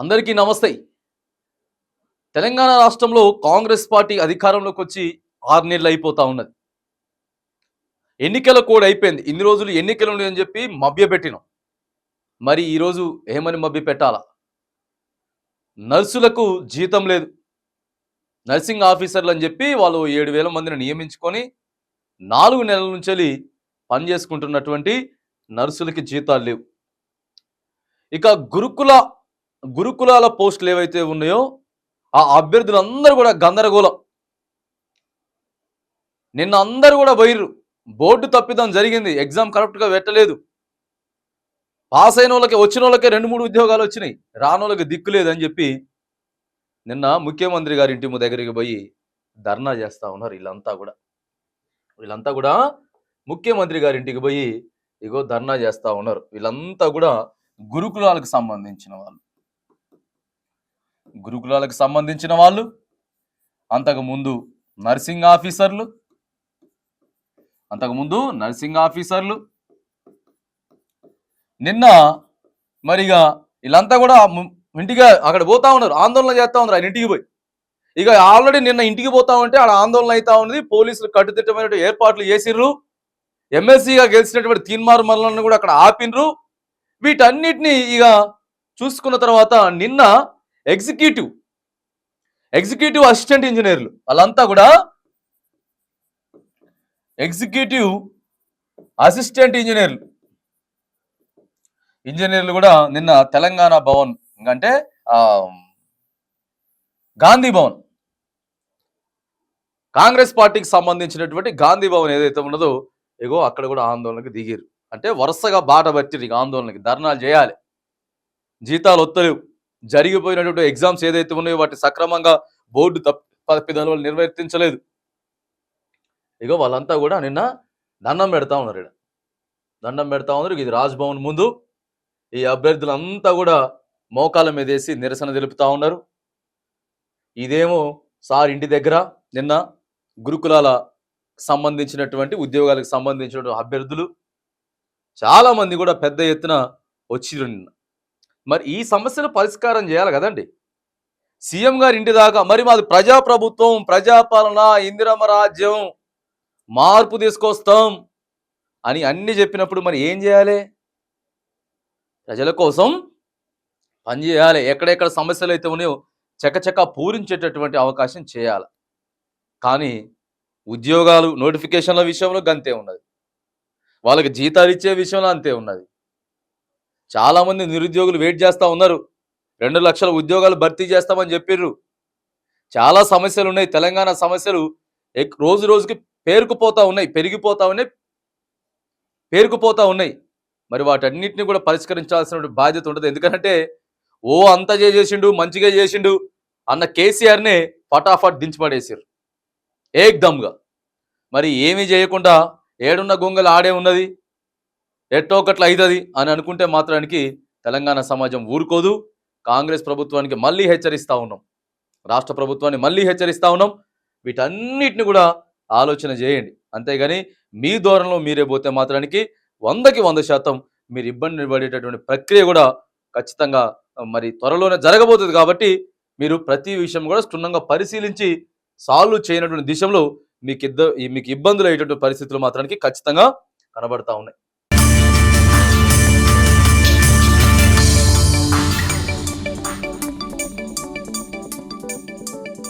అందరికీ నమస్తే. తెలంగాణ రాష్ట్రంలో కాంగ్రెస్ పార్టీ అధికారంలోకి వచ్చి ఆరు నెలలు అయిపోతా ఉన్నది. ఎన్నికల కోడ్ అయిపోయింది. ఇన్ని రోజులు ఎన్నికలు ఉన్నాయని చెప్పి మభ్యపెట్టినాం. మరి ఈరోజు ఏమని మభ్య పెట్టాలా నర్సులకు జీతం లేదు. నర్సింగ్ ఆఫీసర్లు అని చెప్పి వాళ్ళు ఏడు వేల మందిని నియమించుకొని నాలుగు నెలల నుంచి పని చేసుకుంటున్నటువంటి నర్సులకి జీతాలు లేవు. ఇక గురుకుల గురుకులాల పోస్టులు ఏవైతే ఉన్నాయో ఆ అభ్యర్థులందరూ కూడా గందరగోళం. నిన్న అందరూ కూడా పోయిర్రు. బోర్డు తప్పిదం జరిగింది. ఎగ్జామ్ కరెక్ట్గా పెట్టలేదు. పాస్ అయిన వాళ్ళకి వచ్చిన వాళ్ళకే రెండు మూడు ఉద్యోగాలు వచ్చినాయి. రాని వాళ్ళకి దిక్కు లేదని చెప్పి నిన్న ముఖ్యమంత్రి గారి ఇంటి దగ్గరికి పోయి ధర్నా చేస్తా ఉన్నారు వీళ్ళంతా కూడా. వీళ్ళంతా కూడా ముఖ్యమంత్రి గారి ఇంటికి పోయి ఇగో ధర్నా చేస్తూ ఉన్నారు. వీళ్ళంతా కూడా గురుకులాలకు సంబంధించిన వాళ్ళు. గురుకులాలకు సంబంధించిన వాళ్ళు అంతకుముందు నర్సింగ్ ఆఫీసర్లు అంతకుముందు నర్సింగ్ ఆఫీసర్లు. నిన్న మరిగా వీళ్ళంతా కూడా ఇంటిగా ఇంటికి అక్కడ పోతా ఉన్నారు ఆందోళన చేస్తూ ఉన్నారు ఆయన ఇంటికి పోయి. ఇక ఆల్రెడీ నిన్న ఇంటికి పోతా ఉంటే ఆడ ఆందోళన అవుతా ఉంది పోలీసులు కట్టుదిట్టమైన ఏర్పాట్లు చేసిర్రు. ఎమ్మెల్సీగా గెలిచినటువంటి తీన్మార్ మరణను కూడా అక్కడ ఆపినరు వీటన్నిటిని ఇక చూసుకున్న తర్వాత నిన్న ఎగ్జిక్యూటివ్. ఎగ్జిక్యూటివ్ అసిస్టెంట్ ఇంజనీర్లు. వాళ్ళంతా కూడా ఎగ్జిక్యూటివ్ అసిస్టెంట్ ఇంజనీర్లు. ఇంజనీర్లు కూడా నిన్న తెలంగాణ భవన్ అంటే గాంధీ భవన్. కాంగ్రెస్ పార్టీకి సంబంధించినటువంటి గాంధీ భవన్ ఏదైతే ఉన్నదో ఇగో అక్కడ కూడా ఆందోళనకు దిగిరు అంటే వరుసగా బాట పట్టిరు ఆందోళనకి. ధర్నాలు చేయాలి. జీతాలు ఒత్తలేవు జరిగిపోయినటువంటి ఎగ్జామ్స్ ఏదైతే ఉన్నాయో వాటి సక్రమంగా బోర్డు తప్ప తప్పిదాలు నిర్వర్తించలేదు. ఇగో వాళ్ళంతా కూడా నిన్న దండం పెడతా ఉన్నారు ఇక్కడ దండం పెడతా ఉన్నారు. ఇది రాజ్భవన్ ముందు. ఈ అభ్యర్థులంతా కూడా మోకాల మీద వేసి నిరసన తెలుపుతా ఉన్నారు. ఇదేమో సార్ ఇంటి దగ్గర నిన్న గురుకులాల సంబంధించినటువంటి ఉద్యోగాలకు సంబంధించినటువంటి అభ్యర్థులు. చాలామంది కూడా పెద్ద ఎత్తున వచ్చిరు నిన్న. మరి ఈ సమస్యను పరిష్కారం చేయాలి కదండి. సీఎం గారి ఇంటి దాకా మరి మాది ప్రజాప్రభుత్వం ప్రజాపాలన ఇందిరమ్మ రాజ్యం మార్పు తీసుకొస్తాం అని అన్ని చెప్పినప్పుడు మరి ఏం చేయాలి? ప్రజల కోసం పనిచేయాలి ఎక్కడెక్కడ సమస్యలు అయితే ఉన్నాయో చకచక పూరించేటటువంటి అవకాశం చేయాలి. కానీ ఉద్యోగాలు నోటిఫికేషన్ల విషయంలో గంతే ఉన్నది. వాళ్ళకి జీతాలు ఇచ్చే విషయంలో అంతే ఉన్నది. చాలామంది నిరుద్యోగులు వెయిట్ చేస్తూ ఉన్నారు. రెండు లక్షల ఉద్యోగాలు భర్తీ చేస్తామని చెప్పిర్రు. చాలా సమస్యలు ఉన్నాయి. తెలంగాణ సమస్యలు ఎక్- రోజు రోజుకి పేరుకుపోతూ ఉన్నాయి. పెరిగిపోతూ ఉన్నాయి. పేరుకుపోతూ ఉన్నాయి. మరి వాటన్నిటిని కూడా పరిష్కరించాల్సిన బాధ్యత ఉంటుంది. ఎందుకంటే ఓ అంత చేసిండు మంచిగా చేసిండు అన్న కేసీఆర్నే ఫటాఫట్ దించిపడేసారు ఏక్దమ్గా. మరి ఏమీ చేయకుండా ఏడున్న గొంగలు ఆడే ఉన్నది. ఎట్టో ఒకట్ల అవుతుంది అని అనుకుంటే మాత్రానికి తెలంగాణ సమాజం ఊరుకోదు. కాంగ్రెస్ ప్రభుత్వానికి మళ్ళీ హెచ్చరిస్తూ ఉన్నాం. రాష్ట్ర ప్రభుత్వాన్ని మళ్ళీ హెచ్చరిస్తా ఉన్నాం. వీటన్నిటిని కూడా ఆలోచన చేయండి. అంతేగాని మీ ధోరణిలో మీరే పోతే మాత్రానికి వందకి వంద శాతం మీరు ఇబ్బంది పడేటటువంటి ప్రక్రియ కూడా ఖచ్చితంగా మరి త్వరలోనే జరగబోతుంది కాబట్టి మీరు ప్రతి విషయం కూడా క్షుణ్ణంగా పరిశీలించి సాల్వ్ చేయనటువంటి దిశలో మీకు ఇద్ద ఈ- మీకు ఇబ్బందులు అయ్యేటటువంటి పరిస్థితులు మాత్రానికి ఖచ్చితంగా కనబడతా ఉన్నాయి.